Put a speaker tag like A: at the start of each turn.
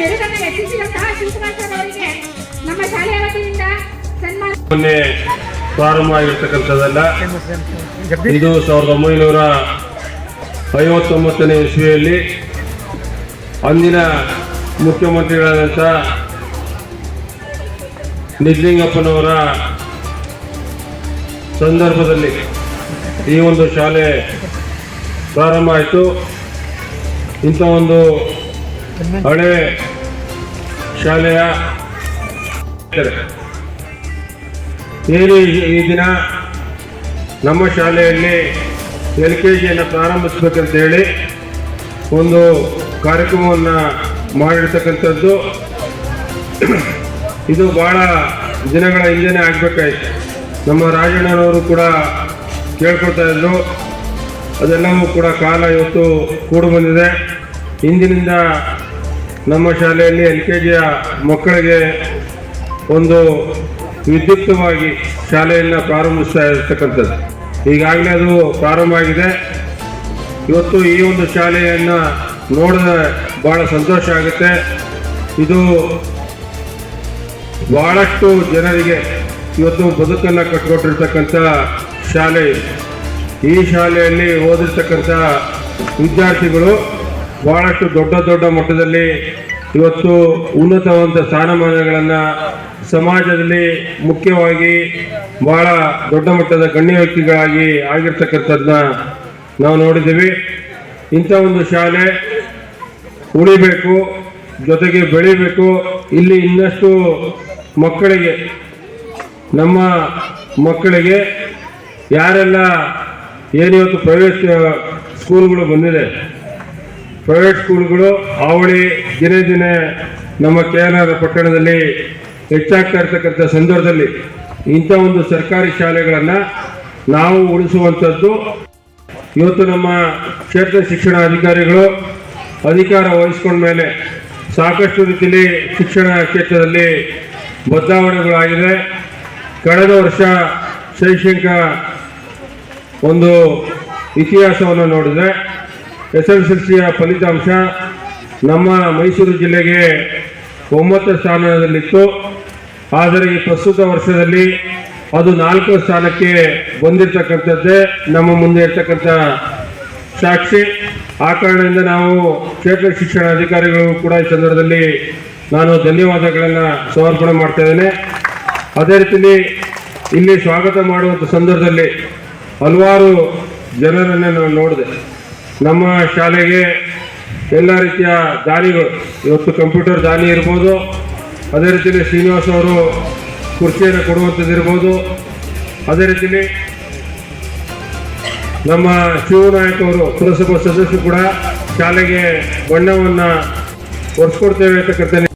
A: ಮೆರುಗನ್ನು ಹೆಚ್ಚಿಸಿದಂತಹ ಶಿವಕುಮಾರ್ ಅವರಿಗೆ ನಮ್ಮ ಶಾಲೆಯ ವತಿಯಿಂದ ಸನ್ಮಾನ
B: ಮೊನ್ನೆ ಪ್ರಾರಂಭ ಆಗಿರ್ತಕ್ಕಂಥದ್ದಲ್ಲ ಇದು ಸಾವಿರದ ಒಂಬೈನೂರ ಐವತ್ತೊಂಬತ್ತನೇ ಇಸ್ವಿಯಲ್ಲಿ ಅಂದಿನ ಮುಖ್ಯಮಂತ್ರಿಗಳಾದಂಥ ನಿಜಲಿಂಗಪ್ಪನವರ ಸಂದರ್ಭದಲ್ಲಿ ಈ ಒಂದು ಶಾಲೆ ಪ್ರಾರಂಭ ಆಯಿತು. ಇಂಥ ಒಂದು ಹಳೆ ಶಾಲೆಯ ಏನು ಈ- ದಿನ ನಮ್ಮ ಶಾಲೆಯಲ್ಲಿ ಎಲ್ ಕೆ ಜಿಯನ್ನು ಪ್ರಾರಂಭಿಸ್ಬೇಕಂತ ಹೇಳಿ ಒಂದು ಕಾರ್ಯಕ್ರಮವನ್ನು ಮಾಡಿರ್ತಕ್ಕಂಥದ್ದು. ಇದು ಭಾಳ ದಿನಗಳ ಹಿಂದೆನೇ ಆಗಬೇಕಾಯ್ತು. ನಮ್ಮ ರಾಜಣ್ಣನವರು ಕೂಡ ಕೇಳ್ಕೊಳ್ತಾ ಇದ್ರು. ಅದೆಲ್ಲವೂ ಕೂಡ ಕಾಲ ಇವತ್ತು ಕೂಡು ಬಂದಿದೆ. ಇಂದಿನಿಂದ ನಮ್ಮ ಶಾಲೆಯಲ್ಲಿ ಎಲ್ ಕೆ ಜಿಯ ಮಕ್ಕಳಿಗೆ ಒಂದು ವಿದ್ಯುಕ್ತವಾಗಿ ಶಾಲೆಯನ್ನು ಪ್ರಾರಂಭಿಸ್ತಾ ಇರ್ತಕ್ಕಂಥದ್ದು. ಈಗಾಗಲೇ ಅದು ಪ್ರಾರಂಭ ಆಗಿದೆ. ಇವತ್ತು ಈ ಒಂದು ಶಾಲೆಯನ್ನು ನೋಡಿದ್ರೆ ಭಾಳ ಸಂತೋಷ ಆಗುತ್ತೆ. ಇದು ಭಾಳಷ್ಟು ಜನರಿಗೆ ಇವತ್ತು ಬದುಕನ್ನು ಕಟ್ಕೊಟ್ಟಿರ್ತಕ್ಕಂಥ ಶಾಲೆ. ಈ ಶಾಲೆಯಲ್ಲಿ ಓದಿರ್ತಕ್ಕಂಥ ವಿದ್ಯಾರ್ಥಿಗಳು ಬಹಳಷ್ಟು ದೊಡ್ಡ ದೊಡ್ಡ ಮಟ್ಟದಲ್ಲಿ ಇವತ್ತು ಉನ್ನತವಂತ ಸ್ಥಾನಮಾನಗಳನ್ನು ಸಮಾಜದಲ್ಲಿ ಮುಖ್ಯವಾಗಿ ಬಹಳ ದೊಡ್ಡ ಮಟ್ಟದ ಗಣ್ಯ ವ್ಯಕ್ತಿಗಳಾಗಿ ಆಗಿರ್ತಕ್ಕಂಥದ್ದನ್ನ ನಾವು ನೋಡಿದ್ದೀವಿ. ಇಂಥ ಒಂದು ಶಾಲೆ ಉಳಿಬೇಕು, ಜೊತೆಗೆ ಬೆಳಿಬೇಕು. ಇಲ್ಲಿ ಇನ್ನಷ್ಟು ಮಕ್ಕಳಿಗೆ, ನಮ್ಮ ಮಕ್ಕಳಿಗೆ ಯಾರೆಲ್ಲ ಏನಿವತ್ತು ಪ್ರೈವೇಟ್ ಸ್ಕೂಲ್ಗಳು ಬಂದಿದೆ ಪ್ರೈವೇಟ್ ಸ್ಕೂಲ್ಗಳು ಅವಳಿ ದಿನೇ ದಿನೇ ನಮ್ಮ ಕೆ ಎನ್ ಆರ್ ಪಟ್ಟಣದಲ್ಲಿ ಹೆಚ್ಚಾಗ್ತಾ ಇರ್ತಕ್ಕಂಥ ಸಂದರ್ಭದಲ್ಲಿ ಇಂಥ ಒಂದು ಸರ್ಕಾರಿ ಶಾಲೆಗಳನ್ನು ನಾವು ಉಳಿಸುವಂಥದ್ದು. ಇವತ್ತು ನಮ್ಮ ಕ್ಷೇತ್ರ ಶಿಕ್ಷಣ ಅಧಿಕಾರಿಗಳು ಅಧಿಕಾರ ವಹಿಸ್ಕೊಂಡ ಮೇಲೆ ಸಾಕಷ್ಟು ರೀತಿಯಲ್ಲಿ ಶಿಕ್ಷಣ ಕ್ಷೇತ್ರದಲ್ಲಿ ಬದಲಾವಣೆಗಳಾಗಿದೆ. ಕಳೆದ ವರ್ಷ ಶೈಕ್ಷಣಿಕ ಒಂದು ಇತಿಹಾಸವನ್ನು ನೋಡಿದರೆ ಎಸ್ ಎಲ್ ಫಲಿತಾಂಶ ನಮ್ಮ ಮೈಸೂರು ಜಿಲ್ಲೆಗೆ ಒಂಬತ್ತು ಸ್ಥಾನದಲ್ಲಿತ್ತು. ಆದರೆ ಈ ಪ್ರಸ್ತುತ ವರ್ಷದಲ್ಲಿ ಅದು ನಾಲ್ಕು ಸ್ಥಾನಕ್ಕೆ ಬಂದಿರತಕ್ಕಂಥದ್ದೇ ನಮ್ಮ ಮುಂದೆ ಇರ್ತಕ್ಕಂಥ ಸಾಕ್ಷಿ. ಆ ಕಾರಣದಿಂದ ನಾವು ಕ್ಷೇತ್ರ ಶಿಕ್ಷಣ ಅಧಿಕಾರಿಗಳು ಕೂಡ ಈ ಸಂದರ್ಭದಲ್ಲಿ ನಾನು ಧನ್ಯವಾದಗಳನ್ನು ಸಮರ್ಪಣೆ ಮಾಡ್ತಾ ಇದ್ದೇನೆ. ಅದೇ ರೀತಿಯಲ್ಲಿ ಇಲ್ಲಿ ಸ್ವಾಗತ ಮಾಡುವಂಥ ಸಂದರ್ಭದಲ್ಲಿ ಹಲವಾರು ಜನರನ್ನು ನಾವು ನೋಡಿದೆ. ನಮ್ಮ ಶಾಲೆಗೆ ಎಲ್ಲ ರೀತಿಯ ದಾನಿಗಳು ಇವತ್ತು ಕಂಪ್ಯೂಟರ್ ದಾನಿ ಇರ್ಬೋದು, ಅದೇ ರೀತಿಯಲ್ಲಿ ಶ್ರೀನಿವಾಸ್ ಅವರು ಕುರ್ಚಿಯನ್ನು ಕೊಡುವಂಥದ್ದು ಇರ್ಬೋದು, ಅದೇ ರೀತಿಯಲ್ಲಿ ನಮ್ಮ ಶಿವನಾಯಕ್ ಅವರು ಪುರಸಭಾ ಸದಸ್ಯರು ಕೂಡ ಶಾಲೆಗೆ ಬಣ್ಣವನ್ನು ಒರೆಸ್ಕೊಡ್ತೇವೆ ಅಂತಕ್ಕಂಥ